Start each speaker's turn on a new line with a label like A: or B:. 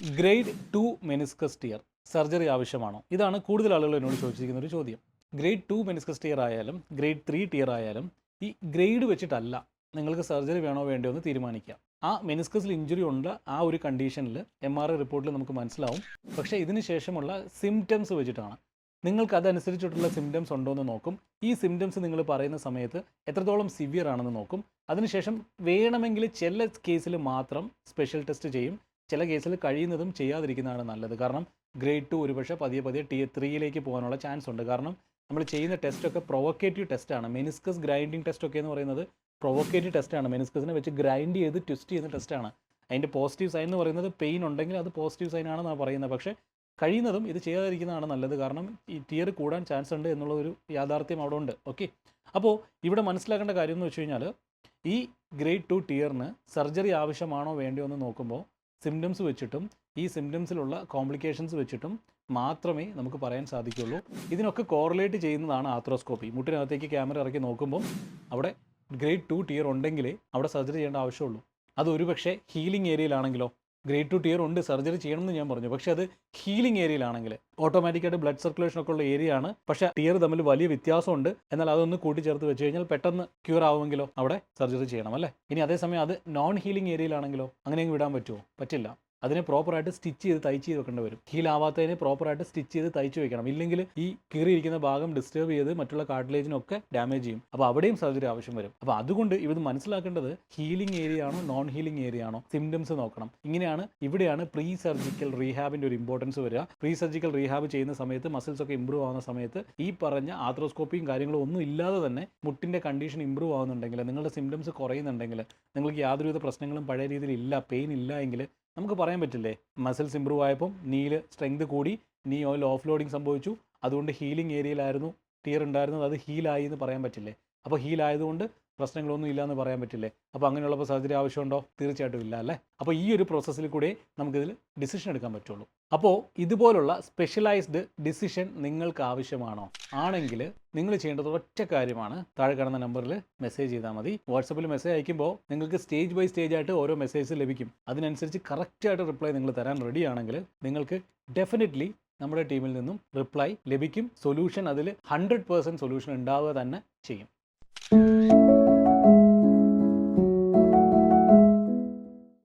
A: Grade two meniscus tear surgery ആവശ്യമാണോ? ഇതാണ് കൂടുതൽ ആളുകൾ എന്നോട് ചോദിച്ചിരിക്കുന്ന ഒരു ചോദ്യം. ഗ്രേഡ് ടു മെനിസ്കസ് ടിയർ ആയാലും ഗ്രേഡ് ത്രീ ടിയർ ആയാലും ഈ ഗ്രേഡ് വെച്ചിട്ടല്ല നിങ്ങൾക്ക് സർജറി വേണോ വേണ്ടോ എന്ന് തീരുമാനിക്കാം ആ മെനിസ്കസിൽ ഇഞ്ചുറി ഉണ്ട് ആ ഒരു കണ്ടീഷനിൽ എം ആർ ഐ റിപ്പോർട്ടിൽ നമുക്ക് മനസ്സിലാവും. പക്ഷേ ഇതിന് ശേഷമുള്ള സിംറ്റംസ് വെച്ചിട്ടാണ്. നിങ്ങൾക്ക് അതനുസരിച്ചിട്ടുള്ള സിംറ്റംസ് ഉണ്ടോ എന്ന് നോക്കും. ഈ സിംറ്റംസ് നിങ്ങൾ പറയുന്ന സമയത്ത് എത്രത്തോളം സിവിയർ ആണെന്ന് നോക്കും. അതിനുശേഷം വേണമെങ്കിൽ ചില കേസിൽ മാത്രം സ്പെഷ്യൽ ടെസ്റ്റ് ചെയ്യും. ചില കേസിൽ കഴിയുന്നതും ചെയ്യാതിരിക്കുന്നതാണ് നല്ലത്. കാരണം ഗ്രേഡ് ടു ഒരുപക്ഷെ പതിയെ പതിയെ ടി ത്രീയിലേക്ക് പോകാനുള്ള ചാൻസ് ഉണ്ട്. കാരണം നമ്മൾ ചെയ്യുന്ന ടെസ്റ്റൊക്കെ പ്രൊവക്കേറ്റീവ് ടെസ്റ്റാണ് മെനിസ്കസ് ഗ്രൈൻഡിങ് ടെസ്റ്റ് ഒക്കെ എന്ന് പറയുന്നത് പ്രൊവക്കേറ്റീവ് ടെസ്റ്റാണ് മെനിസ്കസിനെ വെച്ച് ഗ്രൈൻഡ് ചെയ്ത് ട്വിസ്റ്റ് ചെയ്യുന്ന ടെസ്റ്റാണ് അതിന്റെ പോസിറ്റീവ് സൈൻ എന്ന് പറയുന്നത് പെയിൻ ഉണ്ടെങ്കിൽ അത് പോസിറ്റീവ് സൈൻ ആണെന്നാണ് പറയുന്നത്. പക്ഷേ കഴിയുന്നതും ഇത് ചെയ്യാതിരിക്കുന്നതാണ് നല്ലത്. കാരണം ഈ ടിയർ കൂടാൻ ചാൻസ് ഉണ്ട് എന്നുള്ള ഒരു യാഥാർത്ഥ്യം അവിടെ ഉണ്ട്. ഓക്കെ അപ്പോൾ ഇവിടെ മനസ്സിലാക്കേണ്ട കാര്യം എന്ന് വെച്ച് കഴിഞ്ഞാൽ ഈ ഗ്രേഡ് ടു ടിയറിന് സർജറി ആവശ്യമാണോ വേണ്ടയോ എന്ന് നോക്കുമ്പോൾ സിംറ്റംസ് വെച്ചിട്ടും ഈ സിംറ്റംസിലുള്ള കോംപ്ലിക്കേഷൻസ് വെച്ചിട്ടും മാത്രമേ നമുക്ക് പറയാൻ സാധിക്കുള്ളൂ ഇതിനൊക്കെ കോറിലേറ്റ് ചെയ്യുന്നതാണ് ആത്രോസ്കോപ്പി മുട്ടിനകത്തേക്ക് ക്യാമറ ഇറക്കി നോക്കുമ്പോൾ അവിടെ ഗ്രേഡ് ടു ടിയർ ഉണ്ടെങ്കിലേ അവിടെ സർജറി ചെയ്യേണ്ട ആവശ്യമുള്ളൂ. അത് ഒരുപക്ഷെ ഹീലിംഗ് ഏരിയയിലാണെങ്കിലോ ഗ്രേഡ് ടു ടിയർ ഉണ്ട് സർജറി ചെയ്യണം എന്ന് ഞാൻ പറഞ്ഞു. പക്ഷേ അത് ഹീലിംഗ് ഏരിയയിലാണെങ്കിൽ ഓട്ടോമാറ്റിക്കായിട്ട് ബ്ലഡ് സർക്കുലേഷൻ ഒക്കെ ഉള്ള ഏരിയ ആണ്. പക്ഷേ ടിയർ തമ്മിൽ വലിയ വ്യത്യാസമുണ്ട്. എന്നാൽ അതൊന്ന് കൂട്ടിച്ചേർത്ത് വെച്ച് കഴിഞ്ഞാൽ പെട്ടെന്ന് ക്യൂർ ആവുമെങ്കിലോ അവിടെ സർജറി ചെയ്യണം അല്ലേ? ഇനി അതേസമയം അത് നോൺ ഹീലിംഗ് ഏരിയയിലാണെങ്കിലോ അങ്ങനെയെങ്കിലും അങ്ങ് വിടാൻ പറ്റുമോ? പറ്റില്ല. അതിനെ പ്രോപ്പറായിട്ട് സ്റ്റിച്ച് ചെയ്ത് തയ്ച്ച് ചെയ്ത് വെക്കേണ്ടി വരും. ഹീൽ ആവാത്തതിനെ പ്രോപ്പറായിട്ട് സ്റ്റിച്ച് ചെയ്ത് തയ്ച്ച് വെക്കണം. ഇല്ലെങ്കിൽ ഈ കീറിയിരിക്കുന്ന ഭാഗം ഡിസ്റ്റർബ് ചെയ്ത് മറ്റുള്ള കാർട്ടിലേജിനൊക്കെ ഡാമേജ് ചെയ്യും. അപ്പോൾ അവിടെയും സർജറി ആവശ്യം വരും. അപ്പോൾ അതുകൊണ്ട് ഇത് മനസ്സിലാക്കേണ്ടത് ഹീലിംഗ് ഏരിയ ആണോ നോൺ ഹീലിംഗ് ഏരിയ ആണോ? സിംറ്റംസ് നോക്കണം. ഇങ്ങനെയാണ് ഇവിടെയാണ് പ്രീ സർജിക്കൽ റീഹാബിന്റെ ഒരു ഇമ്പോർട്ടൻസ് വരിക. പ്രീ സർജിക്കൽ റീഹാബ് ചെയ്യുന്ന സമയത്ത് മസിൽസ് ഒക്കെ ഇമ്പ്രൂവ് ആവുന്ന സമയത്ത് ഈ പറഞ്ഞ ആത്രോസ്കോപ്പിയും കാര്യങ്ങളും ഒന്നും ഇല്ലാതെ തന്നെ മുട്ടിന്റെ കണ്ടീഷൻ ഇമ്പ്രൂവ് ആവുന്നുണ്ടെങ്കിൽ നിങ്ങളുടെ സിംറ്റംസ് കുറയുന്നുണ്ടെങ്കിൽ നിങ്ങൾക്ക് യാതൊരുവിധ പ്രശ്നങ്ങളും പഴയ രീതിയിൽ ഇല്ല പെയിൻ ഇല്ല എങ്കിൽ നമുക്ക് പറയാൻ പറ്റില്ലേ? മസിൽസ് ഇമ്പ്രൂവ് ആയപ്പം നീൽ സ്ട്രെങ്ത് കൂടി നീ ഓയിൽ ഓഫ് ലോഡിങ് സംഭവിച്ചു. അതുകൊണ്ട് ഹീലിംഗ് ഏരിയയിലായിരുന്നു ടീർ ഉണ്ടായിരുന്നത്. അത് ഹീലായി എന്ന് പറയാൻ പറ്റില്ലേ? അപ്പോൾ ഹീൽ ആയതുകൊണ്ട് പ്രശ്നങ്ങളൊന്നും ഇല്ല എന്ന് പറയാൻ പറ്റില്ലേ? അപ്പോൾ അങ്ങനെയുള്ളപ്പോൾ സർജറി ആവശ്യമുണ്ടോ? തീർച്ചയായിട്ടും ഇല്ല അല്ലേ? അപ്പോൾ ഈ ഒരു പ്രോസസ്സിൽ കൂടെ നമുക്കിതിൽ ഡിസിഷൻ എടുക്കാൻ പറ്റുള്ളൂ. അപ്പോൾ ഇതുപോലുള്ള സ്പെഷ്യലൈസ്ഡ് ഡിസിഷൻ നിങ്ങൾക്ക് ആവശ്യമാണോ? ആണെങ്കിൽ നിങ്ങൾ ചെയ്യേണ്ടത് ഒറ്റ കാര്യമാണ്. താഴെ കാണുന്ന നമ്പറിൽ മെസ്സേജ് ചെയ്താൽ മതി. വാട്സപ്പിൽ മെസ്സേജ് അയക്കുമ്പോൾ നിങ്ങൾക്ക് സ്റ്റേജ് ബൈ സ്റ്റേജ് ആയിട്ട് ഓരോ മെസ്സേജ് ലഭിക്കും. അതിനനുസരിച്ച് കറക്റ്റായിട്ട് റിപ്ലൈ നിങ്ങൾ തരാൻ റെഡി ആണെങ്കിൽ നിങ്ങൾക്ക് ഡെഫിനറ്റ്ലി നമ്മുടെ ടീമിൽ നിന്നും റിപ്ലൈ ലഭിക്കും. സൊല്യൂഷൻ അതിൽ ഹൺഡ്രഡ് പേഴ്സന്റ് സൊല്യൂഷൻ ഉണ്ടാവുക തന്നെ ചെയ്യും. 嗯。